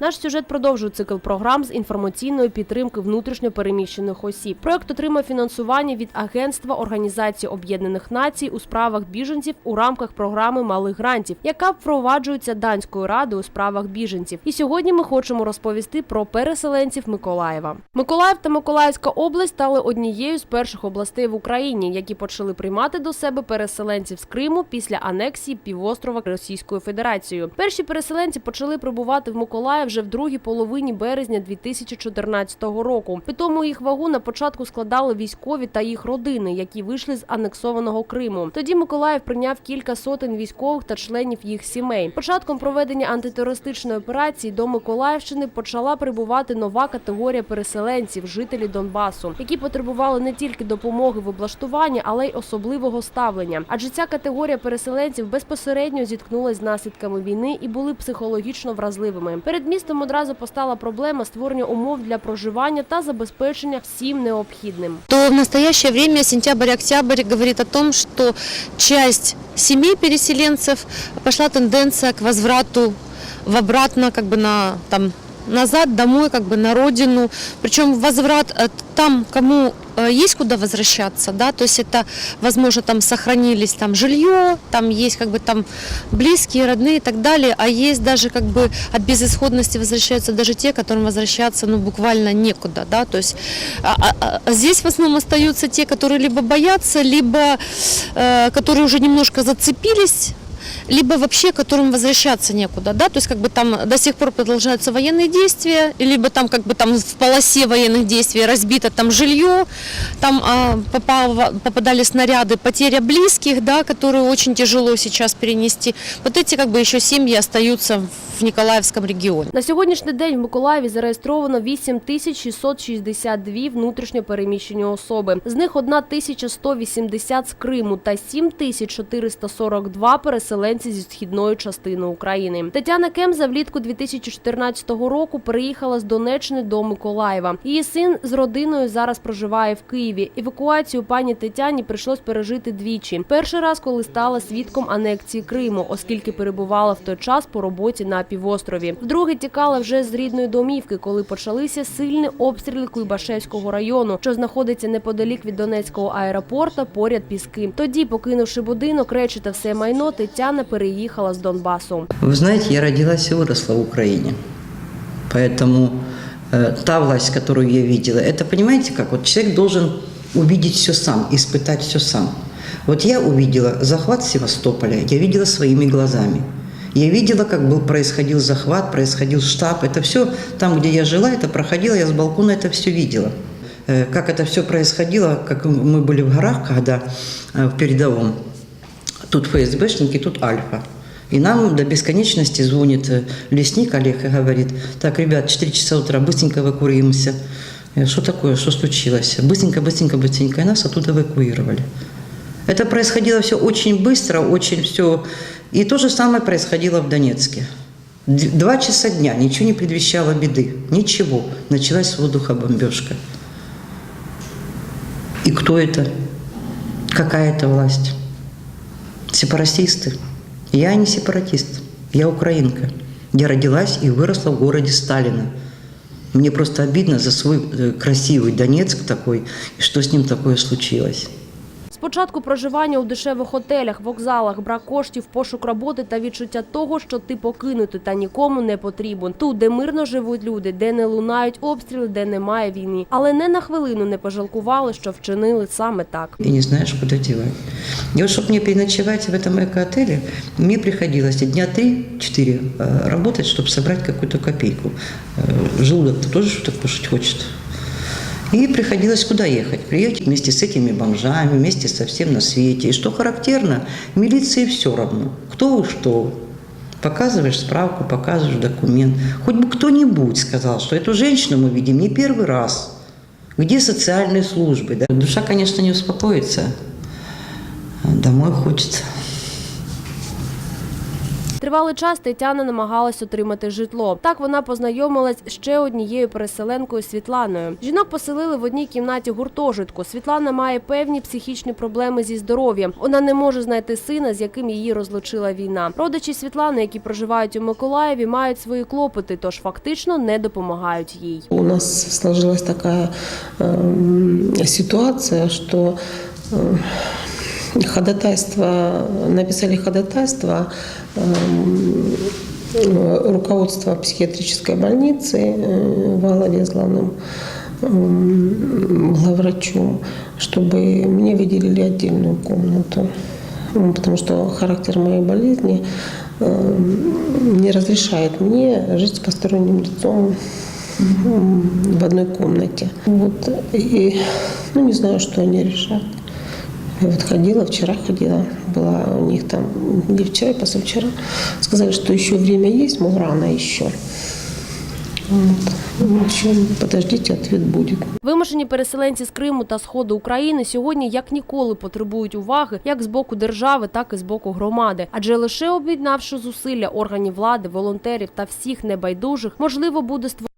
Наш сюжет продовжує цикл програм з інформаційної підтримки внутрішньо переміщених осіб. Проект отримав фінансування від Агентства Організації Об'єднаних Націй у справах біженців у рамках програми малих грантів, яка впроваджується данською радою у справах біженців. І сьогодні ми хочемо розповісти про переселенців Миколаєва. Миколаїв та Миколаївська область стали однією з перших областей в Україні, які почали приймати до себе переселенців з Криму після анексії півострова Російською Федерацією. Перші переселенці почали прибувати в Миколаїв вже в другій половині березня 2014 року. Питому їх вагу на початку складали військові та їх родини, які вийшли з анексованого Криму. Тоді Миколаїв прийняв кілька сотень військових та членів їх сімей. Початком проведення антитерористичної операції до Миколаївщини почала прибувати нова категорія переселенців, жителі Донбасу, які потребували не тільки допомоги в облаштуванні, але й особливого ставлення. Адже ця категорія переселенців безпосередньо зіткнулась з наслідками війни і були психологічно вразливими. Перед містом одразу постала проблема створення умов для проживання та забезпечення всім необхідним. то в настоящее время сентябрь-октябрь говорит о том, что часть семей переселенцев пошла тенденция к возврату в обратно как бы на там назад домой как бы на родину причем возврат э, там кому э, есть куда возвращаться да то есть это возможно там сохранились там жилье там есть как бы там близкие родные и так далее а есть даже как бы от безысходности возвращаются даже те которым возвращаться ну буквально некуда да то есть а- а- а здесь в основном остаются те которые либо боятся либо э, которые уже немножко зацепились либо вообще которым возвращаться некуда, да, то есть как бы там до сих пор продолжаются военные действия, либо там как бы там в полосе военных действий разбито там жилье, там а, попало- попадали снаряды, потеря близких, да, которые очень тяжело сейчас перенести. Вот эти как бы еще семьи остаются в Николаевском регионе. На сьогоднішній день в Миколаєві зареєстровано 8662 внутрішньо переміщені особи. З них 1180 з Криму та 7442 переселенці зі східної частини України. Тетяна Кемза влітку 2014 року переїхала з Донеччини до Миколаєва. Її син з родиною зараз проживає в Києві. Евакуацію пані Тетяні прийшлось пережити двічі. Перший раз, коли стала свідком анексії Криму, оскільки перебувала в той час по роботі на півострові. Вдруге тікала вже з рідної домівки, коли почалися сильні обстріли Куйбашевського району, що знаходиться неподалік від Донецького аеропорта, поряд піски. Тоді, покинувши будинок, речі та все майно, Тетяна переїхала з Донбасу. Вы знаете, я родилась и выросла в Украине. Поэтому э, та власть, которую я видела, это, понимаете, как вот человек должен увидеть все сам, испытать все сам. Вот я увидела захват Севастополя, я видела своими глазами. Я видела, как был, происходил захват, происходил штаб. Это все там, где я жила, это проходило, я с балкона это все видела. Э, Как это все происходило, как мы были в горах, когда э, в передовом. Тут ФСБшники, тут Альфа. И нам до бесконечности звонит э, лесник Олег и говорит, так, ребят, 4 часа утра, быстренько эвакуируемся. Что такое, что случилось? Быстренько, быстренько, быстренько. И нас оттуда эвакуировали. Это происходило все очень быстро, очень все. И то же самое происходило в Донецке. Два часа дня, ничего не предвещало беды. Ничего. Началась с воздуха бомбежка. И кто это? Какая это власть? Сепаратисты. Я не сепаратист, я украинка. Я родилась и выросла в городе Сталина. Мне просто обидно за свой э, красивый Донецк такой, что с ним такое случилось. Спочатку проживання у дешевих готелях, вокзалах, брак коштів, пошук роботи та відчуття того, що ти покинутий та нікому не потрібен. Тут, де мирно живуть люди, де не лунають обстріли, де немає війни. Але не на хвилину не пожалкували, що вчинили саме так. И не знаешь, куда девать. И вот, чтобы мне переночевать в этом эко-отеле, мне приходилось дня 3-4 э, работать, чтобы собрать какую-то копейку. Э, Желудок-то тоже что-то кушать хочет. И приходилось куда ехать? Приехать вместе с этими бомжами, вместе со всем на свете. И что характерно, милиции все равно, кто что. Показываешь справку, показываешь документ. Хоть бы кто-нибудь сказал, что эту женщину мы видим не первый раз. Где социальные службы? Да? Душа, конечно, не успокоится. Домой хочется. Тривалий час Тетяна намагалась отримати житло. Так вона познайомилась ще однією переселенкою Світланою. Жінок поселили в одній кімнаті гуртожитку. Світлана має певні психічні проблеми зі здоров'ям. Вона не може знайти сина, з яким її розлучила війна. Родичі Світлани, які проживають у Миколаєві, мають свої клопоти, тож фактично не допомагають їй. У нас сложилась такая эм, ситуация, что э, ходатайство, написали ходатайство эм, руководство психиатрической больницы э, во главе с главным эм, главврачом, чтобы мне выделили отдельную комнату. Потому что характер моей болезни э, не разрешает мне жить с посторонним лицом в одной комнате. Вот. И ну, не знаю, что они решат. Вот ходила, вчера ходила, была у них там, не вчера, позавчера. Сказали, что еще время есть, мол, рано еще. Вот. В общем, подождите, ответ будет. Вимушені переселенці з Криму та сходу України сьогодні як ніколи потребують уваги як з боку держави, так і з боку громади. Адже лише об'єднавши зусилля органів влади, волонтерів та всіх небайдужих, можливо буде створити